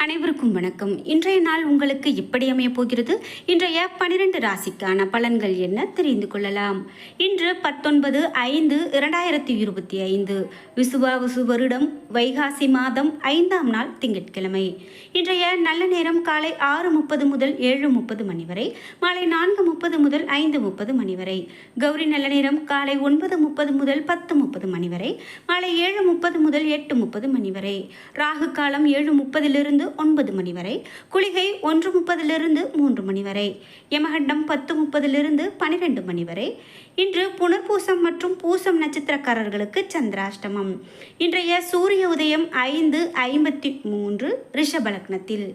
அனைவருக்கும் வணக்கம். இன்றைய நாள் உங்களுக்கு எப்படி அமையப் போகிறது? இன்றைய பனிரெண்டு ராசிக்கான பலன்கள் என்ன? தெரிந்து கொள்ளலாம். இன்று பத்தொன்பது ஐந்து இரண்டாயிரத்தி இருபத்தி ஐந்து. விசுவாவசு வருடம் வைகாசி மாதம் ஐந்தாம் நாள் திங்கட்கிழமை. இன்றைய நல்ல நேரம் காலை ஆறு முப்பது முதல் ஏழு முப்பது மணி வரை மாலை நான்கு முப்பது முதல் ஐந்து முப்பது மணி வரை கௌரி நல்ல நேரம் காலை ஒன்பது முப்பது முதல் பத்து முப்பது மணி வரை மாலை ஏழு முப்பது முதல் எட்டு முப்பது மணி வரை ராகு காலம் ஏழு முப்பதிலிருந்து ஒன்பது மணி வரை குளிகை ஒன்று முப்பதிலிருந்து மூன்று மணி வரை யமகண்டம் பத்து முப்பதிலிருந்து பனிரெண்டு மணி வரை. இன்று புனர்பூசம் மற்றும் பூசம் நட்சத்திரக்காரர்களுக்கு சந்திராஷ்டமம். இன்றைய சூரிய உதயம் ஐந்து ஐம்பத்தி மூன்று ரிஷபலக்னத்தில்.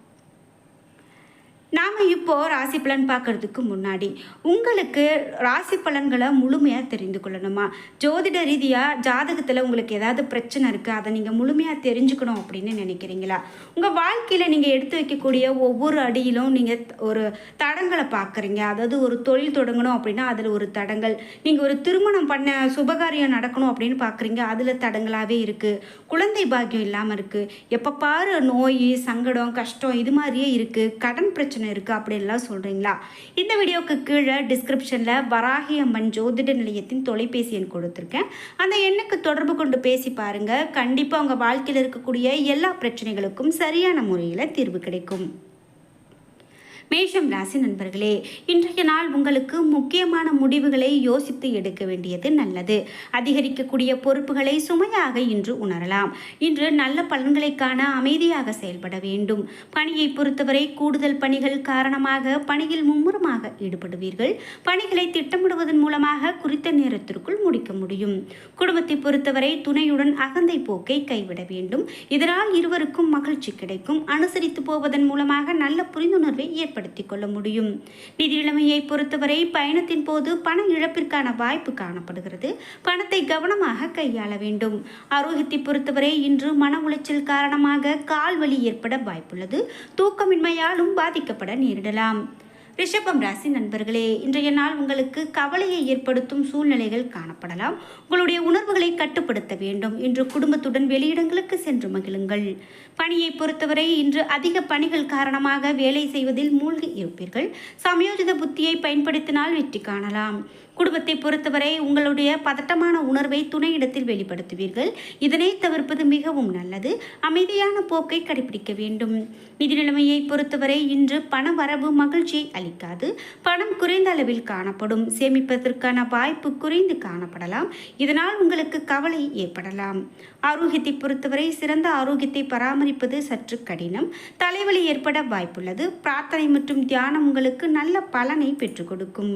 நாம் இப்போ ராசி பலன் பார்க்கறதுக்கு முன்னாடி உங்களுக்கு ராசி பலன்களை முழுமையாக தெரிந்து கொள்ளணுமா? ஜோதிட ரீதியாக ஜாதகத்தில் உங்களுக்கு ஏதாவது பிரச்சனை இருக்குது அதை நீங்கள் முழுமையாக தெரிஞ்சுக்கணும் அப்படின்னு நினைக்கிறீங்களா? உங்கள் வாழ்க்கையில் நீங்கள் எடுத்து வைக்கக்கூடிய ஒவ்வொரு அடியிலும் நீங்கள் ஒரு தடங்களை பார்க்குறீங்க. அதாவது ஒரு தொழில் தொடங்கணும் அப்படின்னா அதில் ஒரு தடங்கள். நீங்கள் ஒரு திருமணம் பண்ண சுபகாரியம் நடக்கணும் அப்படின்னு பார்க்குறீங்க அதில் தடங்களாகவே இருக்குது குழந்தை பாக்கியம் இல்லாமல் இருக்குது எப்போ பாரு நோய் சங்கடம் கஷ்டம் இது மாதிரியே இருக்குது கடன் பிரச்சனை இருக்குது அப்படின்லாம் சொல்கிறீங்களா இந்த வீடியோவுக்கு கீழே டிஸ்கிரிப்ஷனில் வராகி அம்மன் ஜோதிட நிலையத்தின் தொலைபேசி எண் கொடுத்துருக்கேன். அந்த எண்ணுக்கு தொடர்பு கொண்டு பேசி பாருங்கள் கண்டிப்பாக உங்கள் வாழ்க்கையில் இருக்கக்கூடிய எல்லா பிரச்சனைகளுக்கும் சரியான முறையில் தீர்வு கிடைக்கும். மேஷம் ராசி நண்பர்களே இன்றைய நாள் உங்களுக்கு முக்கியமான முடிவுகளை யோசித்து எடுக்க வேண்டியது நல்லது. அதிகரிக்கக்கூடிய பொறுப்புகளை சுமையாக இன்று உணரலாம். இன்று நல்ல பலன்களை காண அமைதியாக செயல்பட வேண்டும். பணியை பொறுத்தவரை கூடுதல் பணிகள் காரணமாக பணியில் மும்முரமாக ஈடுபடுவீர்கள். பணிகளை திட்டமிடுவதன் மூலமாக குறித்த நேரத்திற்குள் முடிக்க முடியும். குடும்பத்தை பொறுத்தவரை துணையுடன் அகந்தை போக்கை கைவிட வேண்டும். இதனால் இருவருக்கும் மகிழ்ச்சி கிடைக்கும். அனுசரித்து போவதன் மூலமாக நல்ல புரிந்துணர்வை பயன்படுத்தி கொள்ள முடியும். நிதி நிலைமையை பொறுத்தவரை பயணத்தின் போது பண இழப்பிற்கான வாய்ப்பு காணப்படுகிறது. பணத்தை கவனமாக கையாள வேண்டும். ஆரோக்கியத்தை பொறுத்தவரை இன்று மன உளைச்சல் காரணமாக கால் வலி ஏற்பட வாய்ப்புள்ளது. தூக்கமின்மையாலும் பாதிக்கப்பட நேரிடலாம். ரிஷபம் ராசி நண்பர்களே இன்றைய நாள் உங்களுக்கு கவலையை ஏற்படுத்தும் சூழ்நிலைகள் காணப்படலாம். உங்களுடைய உணர்வுகளை கட்டுப்படுத்த வேண்டும். இன்று குடும்பத்துடன் வெளியிடங்களுக்கு சென்று மகிழுங்கள். பணியை பொறுத்தவரை இன்று அதிக பணிகள் காரணமாக வேலை செய்வதில் மூழ்கி இருப்பீர்கள். சமயோஜித புத்தியை பயன்படுத்தினால் வெற்றி காணலாம். குடும்பத்தை பொறுத்தவரை உங்களுடைய பதட்டமான உணர்வை துணையிடத்தில் வெளிப்படுத்துவீர்கள். இதனை தவிர்ப்பது மிகவும் நல்லது. அமைதியான போக்கை கடைபிடிக்க வேண்டும். நிதி நிலைமையை பொறுத்தவரை இன்று பண வரவு மகிழ்ச்சியை அளிக்காது. பணம் குறைந்த அளவில் காணப்படும். சேமிப்பதற்கான வாய்ப்பு குறைந்து காணப்படலாம். இதனால் உங்களுக்கு கவலை ஏற்படலாம். ஆரோக்கியத்தை பொறுத்தவரை சிறந்த ஆரோக்கியத்தை பராமரிப்பது சற்று கடினம். தலைவலி ஏற்பட வாய்ப்புள்ளது. பிரார்த்தனை மற்றும் தியானம் உங்களுக்கு நல்ல பலனை பெற்றுக் கொடுக்கும்.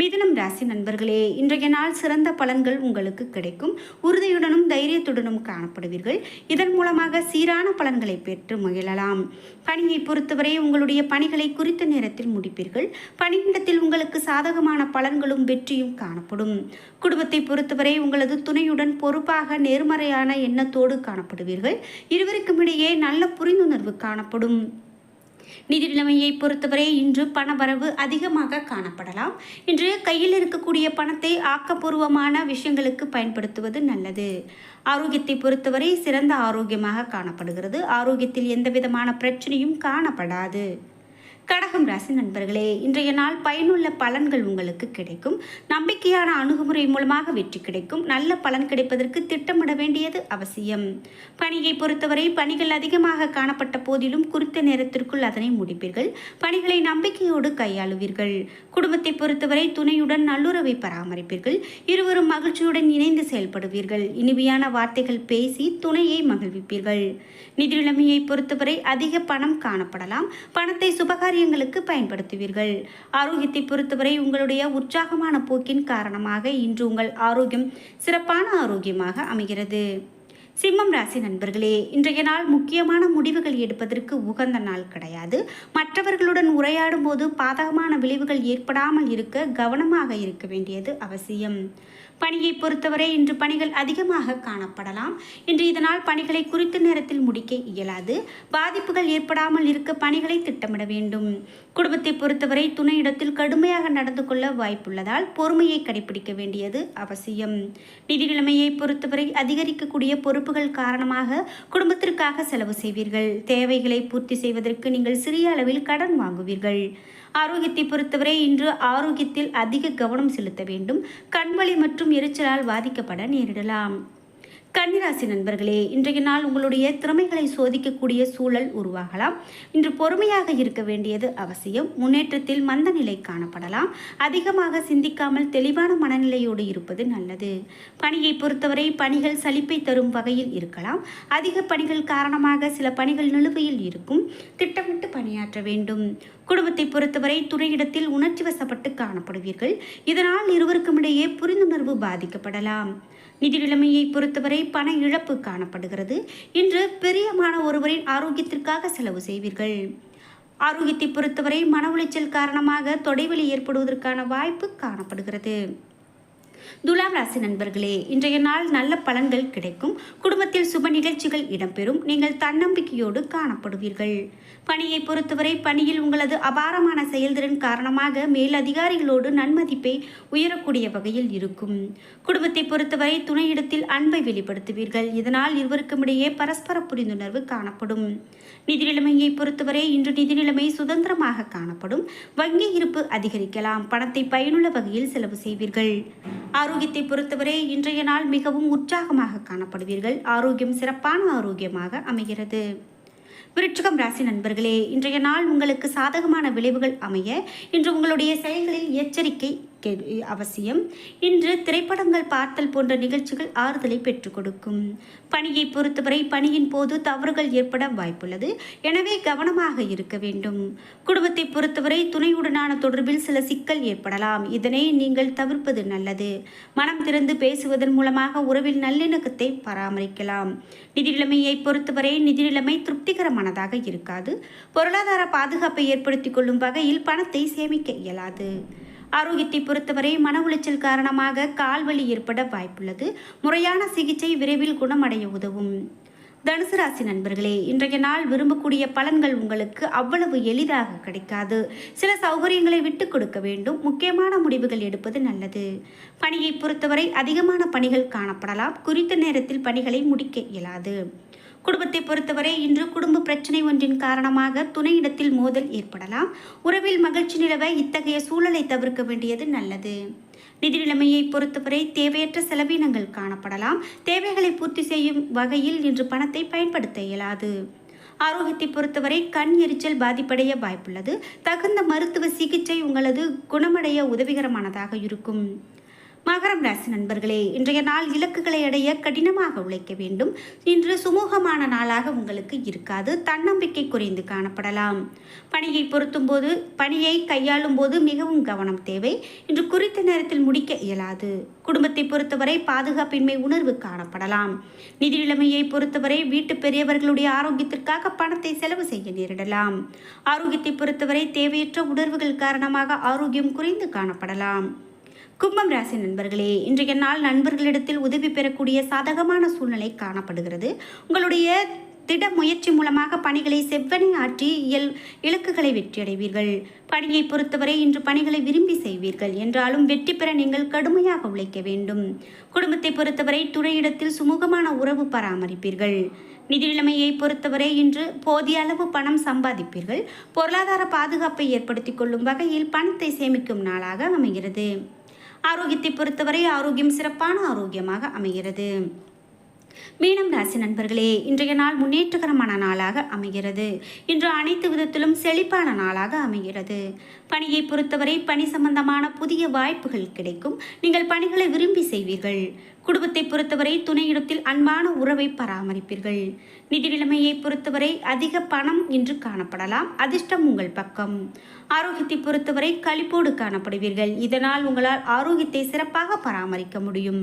மிதனம் ராசி நண்பர்களே இன்றைய நாள் சிறந்த பலன்கள் உங்களுக்கு கிடைக்கும். உறுதியுடனும் தைரியத்துடனும் காணப்படுவீர்கள். இதன் மூலமாக சீரான பலன்களை பெற்று மகிழலாம். பணியை பொறுத்தவரை உங்களுடைய பணிகளை குறித்த நேரத்தில் முடிப்பீர்கள். பணியிடத்தில் உங்களுக்கு சாதகமான பலன்களும் வெற்றியும் காணப்படும். குடும்பத்தை பொறுத்தவரை உங்களது துணையுடன் பொறுப்பாக நேர்மறையான எண்ணத்தோடு காணப்படுவீர்கள். இருவருக்கும் இடையே நல்ல புரிந்துணர்வு காணப்படும். நிதி நிலைமையை பொறுத்தவரை இன்று பணவரவு அதிகமாக காணப்படலாம். இன்று கையில் இருக்கக்கூடிய பணத்தை ஆக்கப்பூர்வமான விஷயங்களுக்கு பயன்படுத்துவது நல்லது. ஆரோக்கியத்தை பொறுத்தவரை சிறந்த ஆரோக்கியமாக காணப்படுகிறது. ஆரோக்கியத்தில் எந்த விதமான பிரச்சனையும் காணப்படாது. கடகம் ராசி நண்பர்களே இன்றைய நாள் பயனுள்ள பலன்கள் உங்களுக்கு கிடைக்கும். நம்பிக்கையான அணுகுமுறை மூலமாக வெற்றி கிடைக்கும். நல்ல பலன் கிடைப்பதற்கு திட்டமிட வேண்டியது அவசியம். பணியை பொறுத்தவரை பணிகள் அதிகமாக காணப்பட்ட போதிலும் குறித்த நேரத்திற்குள் அதனை முடிப்பீர்கள். பணிகளை நம்பிக்கையோடு கையாளுவீர்கள். குடும்பத்தை பொறுத்தவரை துணையுடன் நல்லுறவை பராமரிப்பீர்கள். இருவரும் மகிழ்ச்சியுடன் இணைந்து செயல்படுவீர்கள். இனிமையான வார்த்தைகள் பேசி துணையை மகிழ்விப்பீர்கள். நிதி நிலைமையை பொறுத்தவரை அதிக பணம் காணப்படலாம். பணத்தை சுபகாரி காரியங்களுக்கு பயன்படுத்துவீர்கள். ஆரோக்கியத்தை பொறுத்தவரை உங்களுடைய உற்சாகமான போக்கின் காரணமாக இன்று உங்கள் ஆரோக்கியம் சிறப்பான ஆரோக்கியமாக அமைகிறது. சிம்மம் ராசி நண்பர்களே இன்றைய நாள் முக்கியமான முடிவுகள் எடுப்பதற்கு உகந்த நாள் கிடையாது. மற்றவர்களுடன் உரையாடும் போது பாதகமான விளைவுகள் ஏற்படாமல் இருக்க கவனமாக இருக்க வேண்டியது அவசியம். பணியை பொறுத்தவரை இன்று பணிகள் அதிகமாக காணப்படலாம். இன்று இதனால் பணிகளை குறித்த நேரத்தில் முடிக்க இயலாது. பாதிப்புகள் ஏற்படாமல் இருக்க பணிகளை திட்டமிட வேண்டும். குடும்பத்தை பொறுத்தவரை துணையிடத்தில் கடுமையாக நடந்து கொள்ள வாய்ப்புள்ளதால் பொறுமையை கடைபிடிக்க வேண்டியது அவசியம். நிதி நிலைமையை பொறுத்தவரை அதிகரிக்கக்கூடிய பொறுப்புகள் காரணமாக குடும்பத்திற்காக செலவு செய்வீர்கள். தேவைகளை பூர்த்தி செய்வதற்கு நீங்கள் சிறிய அளவில் கடன் வாங்குவீர்கள். ஆரோக்கியத்தை பொறுத்தவரை இன்று ஆரோக்கியத்தில் அதிக கவனம் செலுத்த வேண்டும். கண்வலி மற்றும் எரிச்சலால் பாதிக்கப்பட நேரிடலாம். கன்னிராசி நண்பர்களே இன்றைய நாள் உங்களுடைய திறமைகளை சோதிக்கக்கூடிய சூழல் உருவாகலாம். இன்று பொறுமையாக இருக்க வேண்டியது அவசியம். முன்னேற்றத்தில் மந்த நிலை காணப்படலாம். அதிகமாக சிந்திக்காமல் தெளிவான மனநிலையோடு இருப்பது நல்லது. பணியை பொறுத்தவரை பணிகள் சலிப்பை தரும் வகையில் இருக்கலாம். அதிக பணிகள் காரணமாக சில பணிகள் நிலுவையில் இருக்கும். திட்டமிட்டு பணியாற்ற வேண்டும். குடும்பத்தை பொறுத்தவரை துறையிடத்தில் உணர்ச்சி வசப்பட்டு காணப்படுவீர்கள். இதனால் இருவருக்கும் இடையே புரிந்துணர்வு பாதிக்கப்படலாம். நிதி நிலைமையை பொறுத்தவரை பண இழப்பு காணப்படுகிறது. இன்று பிரியமான ஒருவரின் ஆரோக்கியத்திற்காக செலவு செய்வீர்கள். ஆரோக்கியத்தை பொறுத்தவரை மன உளைச்சல் காரணமாக தொடைவெளி ஏற்படுவதற்கான வாய்ப்பு காணப்படுகிறது. துலாம் ராசி நண்பர்களே இன்றைய நாள் நல்ல பலன்கள் கிடைக்கும். குடும்பத்தில் சுப நிகழ்ச்சிகள் இடம்பெறும். நீங்கள் தன்னம்பிக்கையோடு காணப்படுவீர்கள். பணியை பொறுத்தவரை பணியில் உங்களது அபாரமான செயல்திறன் காரணமாக மேல் அதிகாரிகளோடு நன்மதிப்பை உயரக்கூடிய வகையில் இருக்கும். குடும்பத்தை பொறுத்தவரை துணையிடத்தில் அன்பை வெளிப்படுத்துவீர்கள். இதனால் இருவருக்கும் இடையே பரஸ்பர புரிந்துணர்வு காணப்படும். நிதி நிலைமையை பொறுத்தவரை இன்று நிதிநிலைமை சுதந்திரமாக காணப்படும். வங்கி இருப்பு அதிகரிக்கலாம். பணத்தை பயனுள்ள வகையில் செலவு செய்வீர்கள். ஆரோக்கியத்தை பொறுத்தவரை இன்றைய நாள் மிகவும் உற்சாகமாக காணப்படுவீர்கள். ஆரோக்கியம் சிறப்பான ஆரோக்கியமாக அமைகிறது. விருட்சிகம் ராசி நண்பர்களே இன்றைய நாள் உங்களுக்கு சாதகமான விளைவுகள் அமைய இன்று உங்களுடைய செயல்களில் எச்சரிக்கை அவசியம். இன்று திரைப்படங்கள் பார்த்தல் போன்ற நிகழ்ச்சிகள் ஆறுதலை பெற்றுக் கொடுக்கும். பணியை பொறுத்தவரை பணியின் போது தவறுகள் ஏற்பட வாய்ப்புள்ளது. எனவே கவனமாக இருக்க வேண்டும். குடும்பத்தை பொறுத்தவரை துணையுடனான தொடர்பில் சில சிக்கல் ஏற்படலாம். இதனை நீங்கள் தவிர்ப்பது நல்லது. மனம் திறந்து பேசுவதன் மூலமாக உறவில் நல்லிணக்கத்தை பராமரிக்கலாம். நிதி நிலைமையை பொறுத்தவரை நிதி நிலைமை திருப்திகரமானதாக இருக்காது. பொருளாதார பாதுகாப்பை ஏற்படுத்திக் கொள்ளும் வகையில் பணத்தை சேமிக்க இயலாது. ஆரோக்கியத்தை பொறுத்தவரை மன உளைச்சல் காரணமாக கால்வலி ஏற்பட வாய்ப்புள்ளது. முறையான சிகிச்சை விரைவில் குணமடைய உதவும். தனுசு ராசி நண்பர்களே இன்றைய நாள் விரும்பக்கூடிய பலன்கள் உங்களுக்கு அவ்வளவு எளிதாக கிடைக்காது. சில சௌகரியங்களை விட்டு கொடுக்க வேண்டும். முக்கியமான முடிவுகள் எடுப்பது நல்லது. பணியை பொறுத்தவரை அதிகமான பணிகள் காணப்படலாம். குறித்த நேரத்தில் பணிகளை முடிக்க இயலாது. குடும்பத்தை பொறுத்தவரை இன்று குடும்ப பிரச்சனை ஒன்றின் காரணமாக துணையிடத்தில் மோதல் ஏற்படலாம். உறவில் மகிழ்ச்சி நிலவ இத்தகைய சூழலை தவிர்க்க வேண்டியது நல்லது. நிதி நிலைமையை பொறுத்தவரை தேவையற்ற செலவினங்கள் காணப்படலாம். தேவைகளை பூர்த்தி செய்யும் வகையில் இன்று பணத்தை பயன்படுத்த இயலாது. ஆரோக்கியத்தை பொறுத்தவரை கண் எரிச்சல் பாதிப்படைய வாய்ப்புள்ளது. தகுந்த மருத்துவ சிகிச்சை உங்களது குணமடைய உதவிகரமானதாக இருக்கும். மகரம் ராசி நண்பர்களே இன்றைய நாள் இலக்குகளை அடைய கடினமாக உழைக்க வேண்டும். இன்று சுமூகமான நாளாக உங்களுக்கு இருக்காது. தன்னம்பிக்கை குறைந்து காணப்படலாம். பணியை பொருத்தும் போது பணியை கையாளும் போது மிகவும் கவனம் தேவை. இன்று குறித்த நேரத்தில் முடிக்க இயலாது. குடும்பத்தை பொறுத்தவரை பாதுகாப்பின்மை உணர்வு காணப்படலாம். நிதி நிலைமையை பொறுத்தவரை வீட்டு பெரியவர்களுடைய ஆரோக்கியத்திற்காக பணத்தை செலவு செய்ய நேரிடலாம். ஆரோக்கியத்தை பொறுத்தவரை தேவையற்ற உணர்வுகள் காரணமாக ஆரோக்கியம் குறைந்து காணப்படலாம். கும்பம் ராசி நண்பர்களே இன்றைய நாள் நண்பர்களிடத்தில் உதவி பெறக்கூடிய சாதகமான சூழ்நிலை காணப்படுகிறது. உங்களுடைய திட முயற்சி மூலமாக பணிகளை செவ்வனை ஆற்றி இயல் இலக்குகளை வெற்றியடைவீர்கள். பணியை பொறுத்தவரை இன்று பணிகளை விரும்பி செய்வீர்கள். என்றாலும் வெற்றி பெற நீங்கள் கடுமையாக உழைக்க வேண்டும். குடும்பத்தை பொறுத்தவரை துறையிடத்தில் சுமூகமான உறவு பராமரிப்பீர்கள். நிதி நிலைமையை பொறுத்தவரை இன்று போதிய அளவு பணம் சம்பாதிப்பீர்கள். பொருளாதார பாதுகாப்பை ஏற்படுத்திக் கொள்ளும் வகையில் பணத்தை சேமிக்கும் நாளாக அமைகிறது. ஆரோக்கியத்தை பொறுத்தவரை ஆரோக்கியம் சிறப்பான ஆரோக்கியமாக அமைகிறது. மீனம் ராசி நண்பர்களே இன்றைய நாள் முன்னேற்றகரமான நாளாக அமைகிறது. இன்று அனைத்து விதத்திலும் செழிப்பான நாளாக அமைகிறது. பணியை பொறுத்தவரை பணி சம்பந்தமான புதிய வாய்ப்புகள் கிடைக்கும். நீங்கள் பணிகளை விரும்பி செய்வீர்கள். குடும்பத்தை பொறுத்தவரை துணையிடத்தில் அன்பான உறவை பராமரிப்பீர்கள். நிதி நிலைமையை பொறுத்தவரை அதிக பணம் இன்று காணப்படலாம். அதிர்ஷ்டம் உங்கள் பக்கம். ஆரோக்கியத்தை பொறுத்தவரை களிப்போடு காணப்படுவீர்கள். இதனால் உங்களால் ஆரோக்கியத்தை சிறப்பாக பராமரிக்க முடியும்.